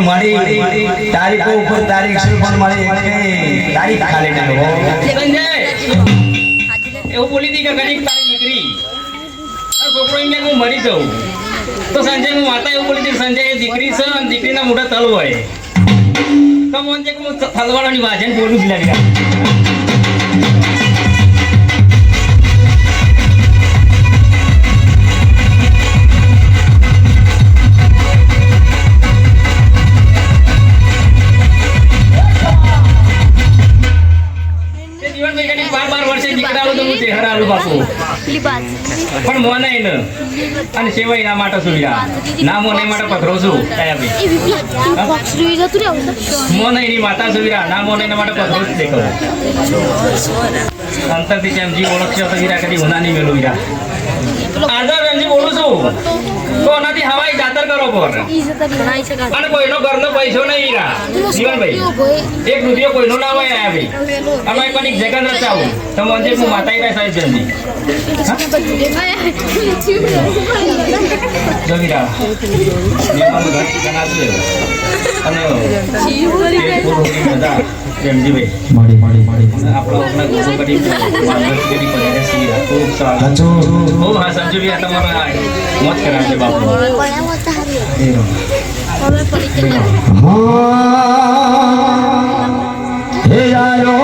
મારી તારીખો ઉપર તારીખ છે પણ મારી તારીખ ખાલી નહીં એવું બોલી હતી કે કદીક તારી દીકરી. છોકરો એમ કે હું મરી જાઉં. તો સંજય હું માતા એવું બોલી સંજય દીકરી છે અને દીકરીના મોઢા તલ હોય. તો મન છે કે હું થલવાળાની વાજન બોલું જ કદી બાર બાર વર્ષે દીકરા તો પણ મોને ન. અને સેવાય ના માટે સુવિધા ના મોને માટે પથરો છું કયા ભાઈ મોને એની માતા સુવિધા ના મોને એના માટે પથરો જ દેખો અંતરથી જેમ જી ઓળખશો તો વીરા કદી ઉના નહીં મેલું વીરા આદર બોલું છું. તો આનાથી પર અને કોઈનો ઘરનો પૈસો નહીં હીરા જીવનભાઈ એક રૂપિયો કોઈનો ના હોય આયા ભાઈ અમે કડીક જગત રચાવું તો મંજે હું માતા સાહેબ જલ્દી જો વીરા નિર્માણ ઘર કનાશે અને મળી મળી મળી આપણો આપણા ગુરુ કરી માર્ગદર્શન કરી પડે સીરા ખૂબ સારું સાચું ખૂબ હા સમજુ બી આ તમારા મોજ કરાવશે બાપુ હે આયો આયો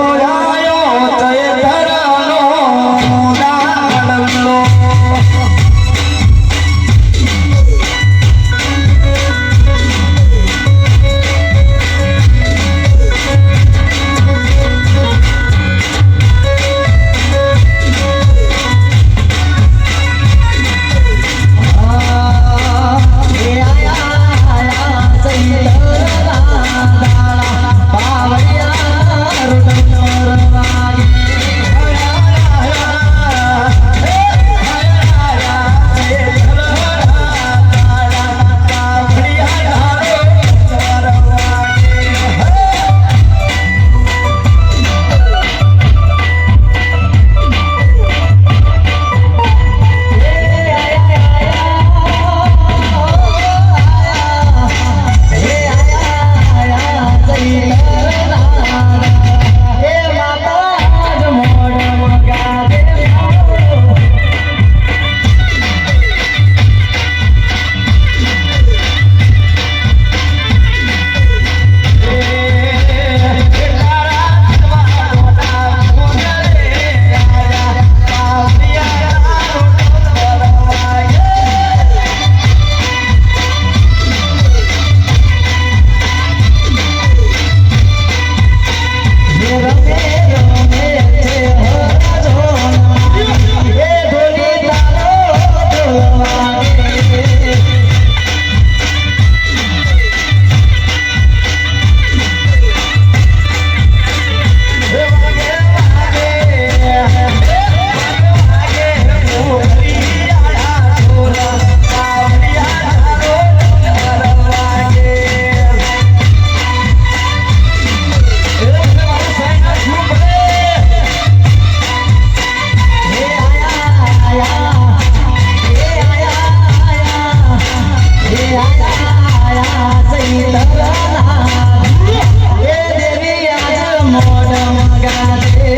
મોઢ મગાતે